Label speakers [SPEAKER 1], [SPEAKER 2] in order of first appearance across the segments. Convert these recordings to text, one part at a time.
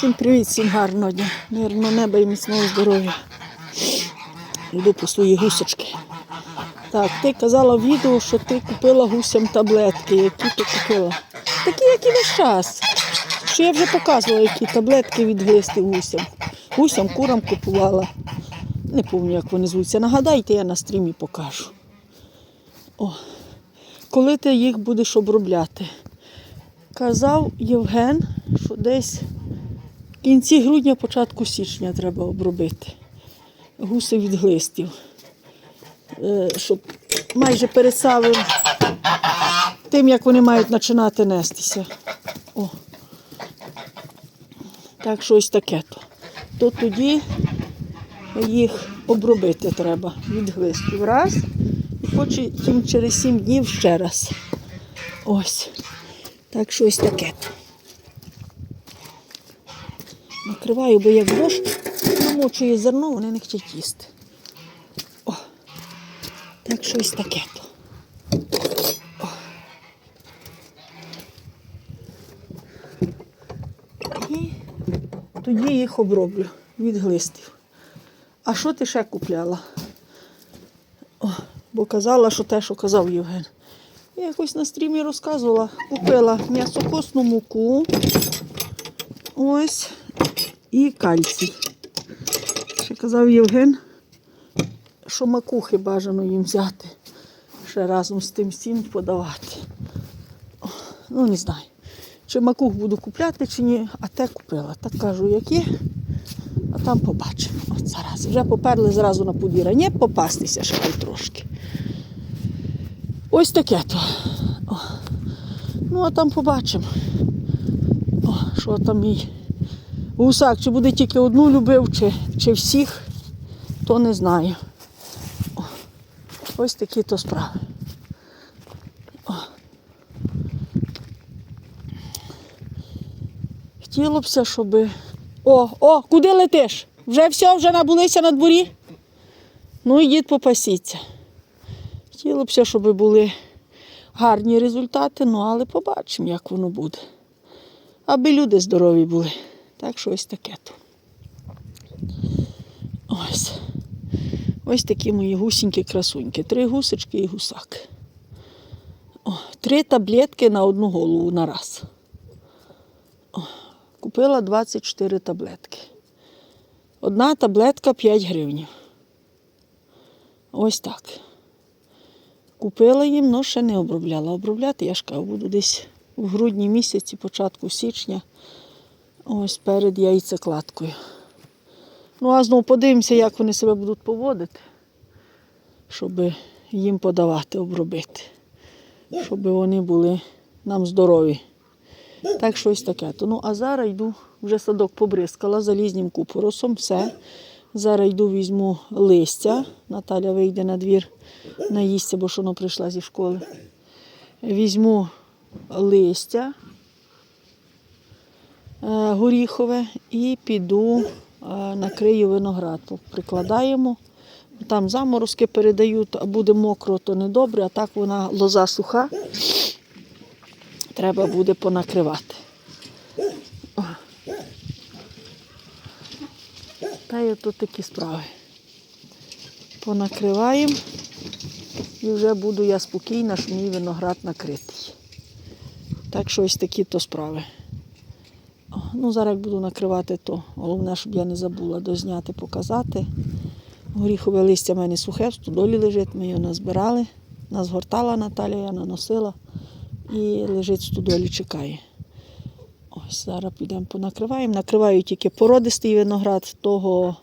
[SPEAKER 1] Всім привіт, всім гарного дня. Мирного неба і міцного здоров'я. Йду по свої гусочки. Так, ти казала в відео, що ти купила гусям таблетки. Які ти купила? Такі, як і весь час. Що я вже показувала, які таблетки від гусям. Гусям, курам купувала. Не пам'ятаю, як вони звуться. Нагадайте, я на стрімі покажу. О, коли ти їх будеш обробляти? Казав Євген, що десь в кінці грудня, початку січня треба обробити. Гуси від глистів. Е, Щоб майже перед самим тим, як вони мають починати нестися. О. Так, щось таке то. То тоді їх обробити треба від глистів. Раз. І потім через 7 днів ще раз. Ось. Так, щось таке. Накриваю, бо як дощ намочує зерно, вони не хочуть їсти. О, так щось таке. то. І тоді їх оброблю від глистів. А що ти ще купляла? О, бо казала, що те, що казав Євген. Я якось на стрімі розказувала. Купила м'ясокосну муку. Ось. І кальцій. Ще казав Євген, що макухи бажано їм взяти. Ще разом з тим всім подавати. Ну, не знаю. Чи макух буду купляти, чи ні, а те купила. Так кажу, як є, а там побачимо. От зараз. Вже поперли зразу на подвір'я. Ні, попастися ще трошки. Ось таке то. О. Ну, а там побачимо. О, що там мій гусак, чи буде тільки одну любив, чи, чи всіх, то не знаю. Ось такі то справи. Хотілося б, щоб. О, о, куди летиш? Вже все, вже набулися на дворі? Ну, ідіть попасіться. Хотілося б, щоб були гарні результати, ну але побачимо, як воно буде. Аби люди здорові були. Так що ось таке то. Ось. Ось такі мої гусінькі красуньки. Три гусочки і гусак. О, три таблетки на одну голову на раз. О, купила 24 таблетки. Одна таблетка 5 гривень. Ось так. Купила їм, але ще не обробляла. Обробляти я ж кажу, буду десь в грудні місяці, початку січня, ось перед яйцекладкою. Ну, а знову подивимося, як вони себе будуть поводити, щоб їм подавати, обробити, щоб вони були нам здорові. Так щось таке. То, ну, а зараз йду, вже садок побризкала залізним купоросом, все. Зараз йду, візьму листя. Наталя вийде на двір, наїсться, бо що вона прийшла зі школи. Візьму листя горіхове і піду, е, накрию виноград. Прикладаємо. Там заморозки передають, а буде мокро, то не добре, а так вона лоза суха. Треба буде понакривати. Та й тут такі справи. Понакриваємо і вже буду я спокійна, що мій виноград накритий. Так що ось такі то справи. Ну, зараз буду накривати, то головне, щоб я не забула дозняти, показати. Горіхове листя в мене сухе, в стодолі лежить, ми його назбирали. Назгортала Наталя, я наносила і лежить в стодолі, чекає. Ось зараз підемо понакриваємо. Накриваю тільки породистий виноград того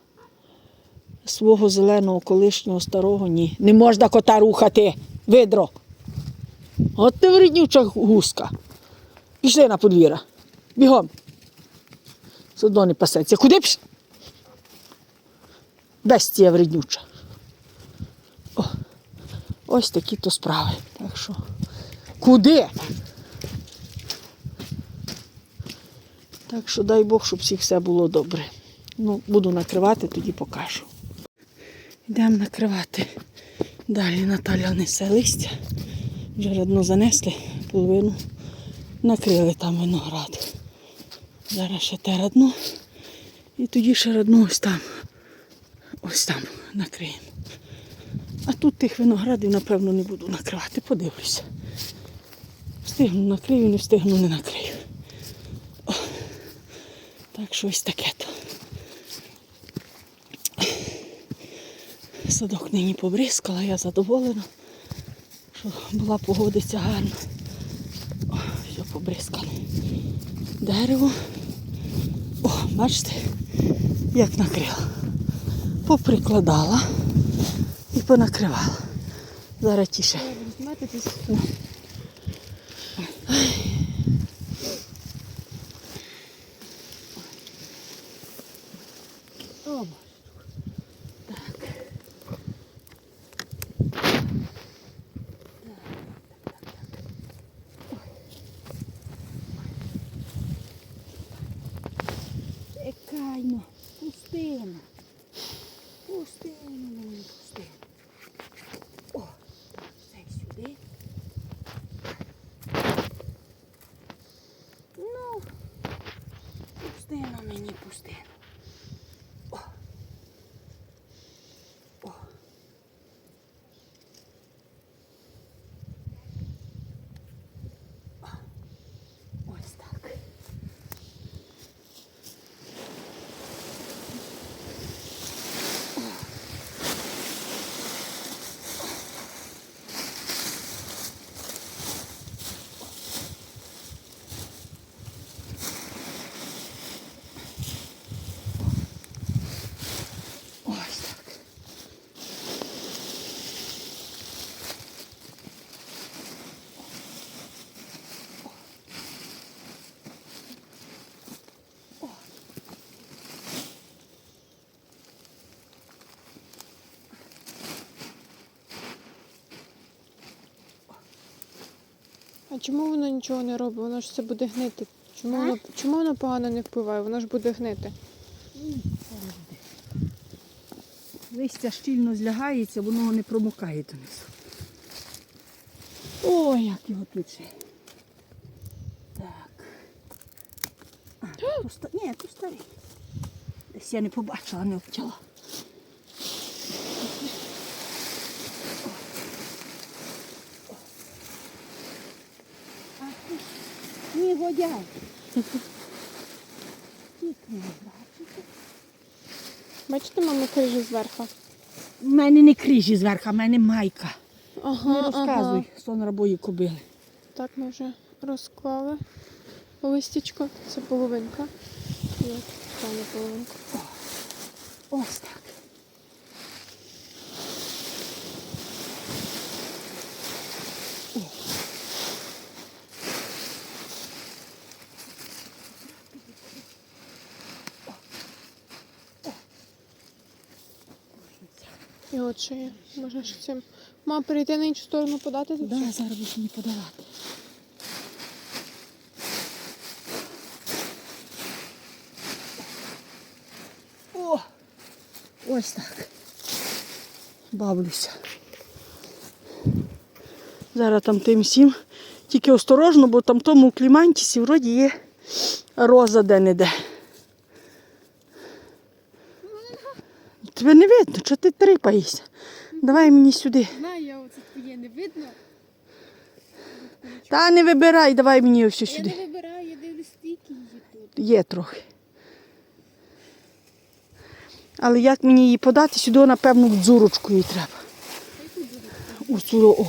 [SPEAKER 1] свого зеленого колишнього старого ні. Не можна кота рухати, видро. От ти вреднюча гуска. Пішли на подвір'я. Бігом. Судно не пасеться. Куди піш? Бестія вреднюча. О, ось такі то справи. Так що. Куди? Так що дай Бог, щоб всіх все було добре. Ну, буду накривати, тоді покажу. Йдемо накривати. Далі Наталя несе листя. Вже одну занесли, половину накрили там виноград. Зараз ще те родно. І тоді ще родно ось там. Ось там накриємо. А тут тих виноградів, напевно, не буду накривати. Подивлюся. Встигну накрию, не встигну, не накрию. О. Так що ось таке то. Садок нині побризкала, я задоволена, що була погодиця гарна. О, все побризкане. Дерево. Бачите, як накрила. Поприкладала і понакривала. Зараз тіше. пустина
[SPEAKER 2] А чому воно нічого не робить? Воно ж все буде гнити. Чому воно, чому воно погано не впливає? Воно ж буде гнити.
[SPEAKER 1] Листя щільно злягається, воно не промокає донизу. Ой, як його тут ще. Так. А, то ста... Ні, то старий. Десь я не побачила, не обтяла. А ти ж Ні, водяй. Бачите.
[SPEAKER 2] Бачите, мама крижі зверху.
[SPEAKER 1] У мене не крижі зверху, а в мене майка.
[SPEAKER 2] Ага,
[SPEAKER 1] Не розказуй,
[SPEAKER 2] ага.
[SPEAKER 1] сон рабої кобили.
[SPEAKER 2] Так ми вже розклали листячко. Це половинка. І от.
[SPEAKER 1] Ось так.
[SPEAKER 2] І от ще є. Можна ще цим. Мам, перейти на іншу сторону подати тут?
[SPEAKER 1] Да, зараз буду мені подавати. О! Ось так. Бавлюся. Зараз там тим всім. Тільки осторожно, бо там тому клімантісі вроді є роза де-не-де. Тебе не видно, що ти трипаєшся. Давай мені сюди.
[SPEAKER 2] Знаю, я оце твоє не видно.
[SPEAKER 1] Та не вибирай, давай мені все сюди.
[SPEAKER 2] не вибираю, я дивлюсь стільки її тут.
[SPEAKER 1] Є трохи. Але як мені її подати, сюди, напевно, в дзурочку їй треба. У цю, о.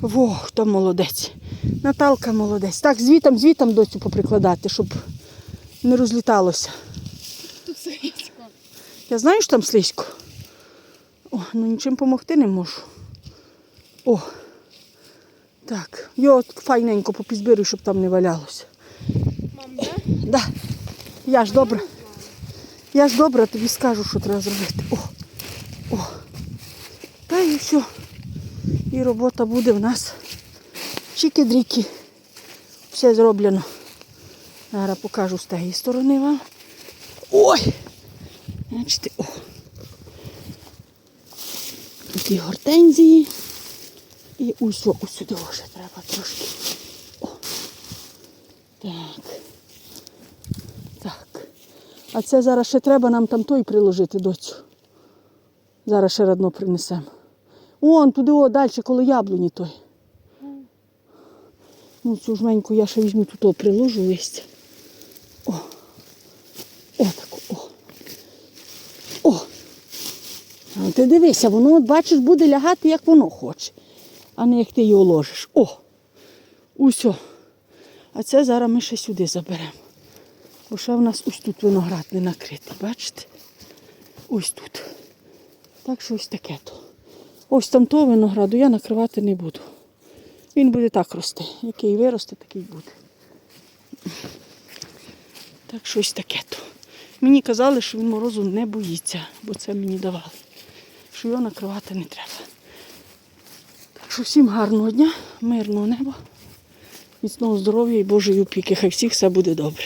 [SPEAKER 1] Во, хто молодець. Наталка молодець. Так, звітом, звітом доцю поприкладати, щоб не розліталося. Я знаю, що там слизько. О, ну нічим допомогти не можу. О. Так, його от файненько попізбирую, щоб там не валялося.
[SPEAKER 2] Мам?
[SPEAKER 1] Да. Я ж добра. Я ж добра, тобі скажу, що треба зробити. О, о. Та і все. І робота буде в нас. Чики-дріки. Все зроблено. Зараз покажу з тієї сторони вам. Ой! Бачите, о. Такі гортензії. І ось, ось сюди вже треба трошки. О. Так. Так. А це зараз ще треба нам там той приложити доцю. Зараз ще радно принесемо. Вон туди, о, далі, коло яблуні той. Ну, цю жменьку я ще візьму тут о, приложу листя. О. О, так, о. О. А ти дивися, воно, бачиш, буде лягати, як воно хоче, а не як ти його ложиш. О! Усьо. А це зараз ми ще сюди заберемо. Бо ще в нас ось тут виноград не накритий, бачите? Ось тут. Так що ось таке то. Ось там того винограду я накривати не буду. Він буде так рости. Який виросте, такий буде. Так що ось таке то. Мені казали, що він морозу не боїться, бо це мені давали. Що його накривати не треба. Так що всім гарного дня, мирного неба, міцного здоров'я і Божої опіки. Хай всіх все буде добре.